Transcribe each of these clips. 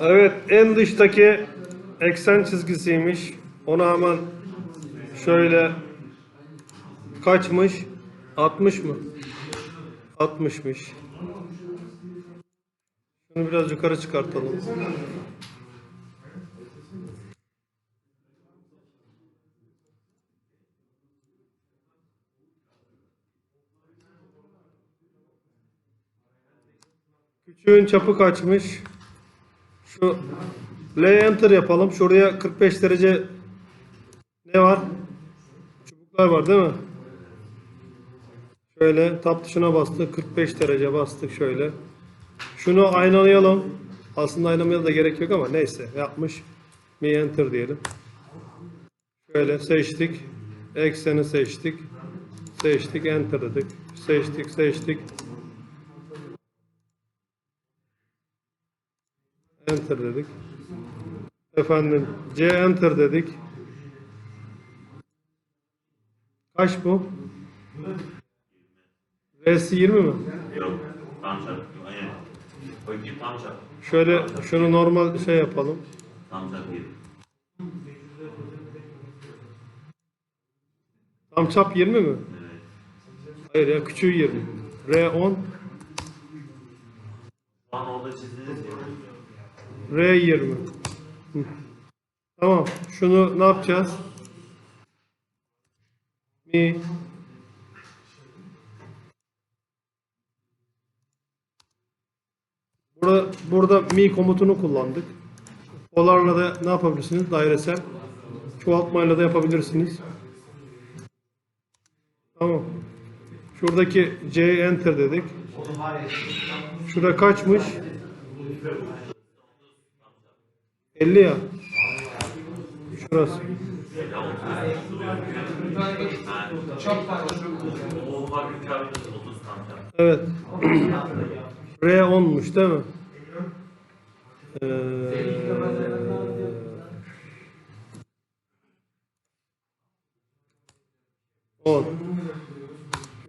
Evet en dıştaki eksen çizgisiymiş. Ona hemen şöyle kaçmış? 60 mı? 60'mış. Şunu biraz yukarı çıkartalım. Küçüğün çapı kaçmış? Şu L enter yapalım. Şuraya 45 derece ne var? Çubuklar var değil mi? Şöyle tab tuşuna bastık. 45 derece bastık şöyle. Şunu aynalayalım. Aslında aynalamaya da gerek yok ama neyse yapmış. Mi enter diyelim. Şöyle seçtik. Ekseni seçtik. Seçtik enter dedik. Seçtik seçtik. Enter dedik. Efendim C enter dedik. Kaç bu? R'si 20 mi? Yok. Tam çarp. Aynen. O iki tam çarp. Şöyle şunu normal şey yapalım. Tam çarp yedi. Tam çap 20 mi? Evet. Hayır ya küçüğü 20. R 10, R20. Tamam. Şunu ne yapacağız? Mi Burada, burada mi komutunu kullandık. Polarla da ne yapabilirsiniz? Dairesel. Çoğaltmayla da yapabilirsiniz. Tamam. Şuradaki C enter dedik. Şurada kaçmış? 50 ya. Şurası. O ufak bir çarpı 30 tam çarp. Evet. R 10'muş değil mi? Ee, on.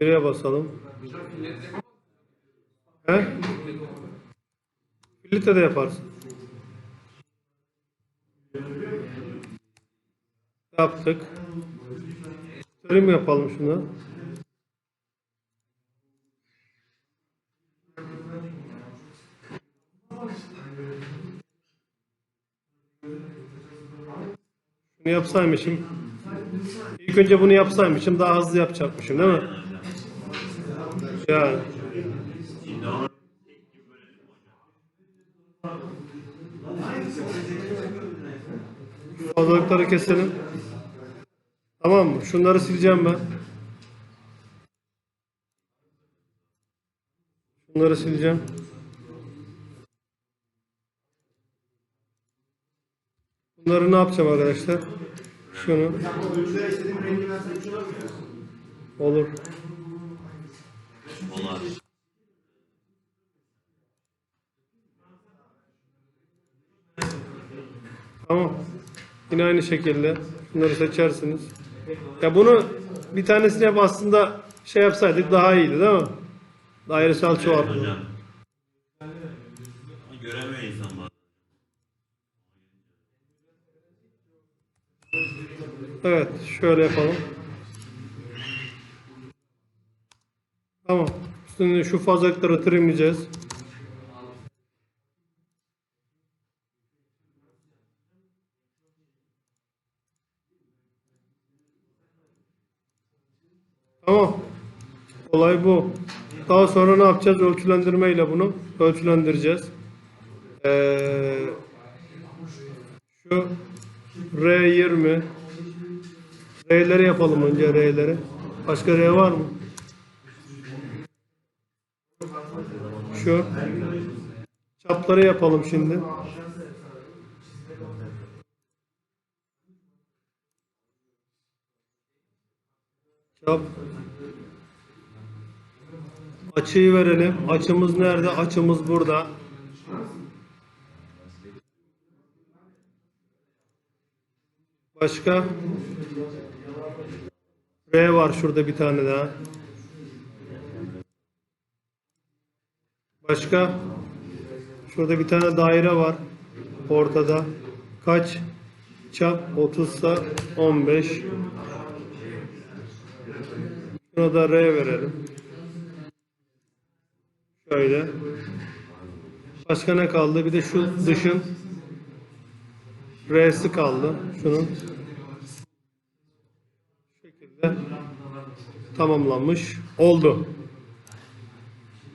Bireye basalım. He? Filtre de yaparsın. Yaptık. Trim yapalım şunu. Bunu yapsaymışım. İlk önce bunu yapsaymışım daha hızlı yapacakmışım değil mi? Yani. Fazlalıkları keselim. Tamam mı? Şunları sileceğim ben. Şunları sileceğim. Bunları ne yapacağım arkadaşlar? Şunu. Olur. Olar. Tamam. Yine aynı şekilde bunları seçersiniz. Ya bunu bir tanesini yap aslında şey yapsaydık daha iyiydi değil mi? Dairesel Evet çoğaltma. Ama Göremiyor insan bazen. Evet, şöyle yapalım. Tamam. Şimdi şu fazlalıkları trimleyeceğiz. Tamam. Olay bu. Daha sonra ne yapacağız? Ölçülendirmeyle bunu ölçülendireceğiz. Ee, şu R20 R'leri yapalım önce R'leri. Başka R var mı? Şu. Çapları yapalım şimdi. Çap. Açıyı verelim. Açımız nerede? Açımız burada. Başka? R var şurada bir tane daha. Başka? Şurada bir tane daire var. Ortada. Kaç? Çap 30 sa 15. Şuna da R verelim. Şöyle. Başka ne kaldı? Bir de şu dışın R'si kaldı. Şunun. Şu şekilde tamamlanmış oldu.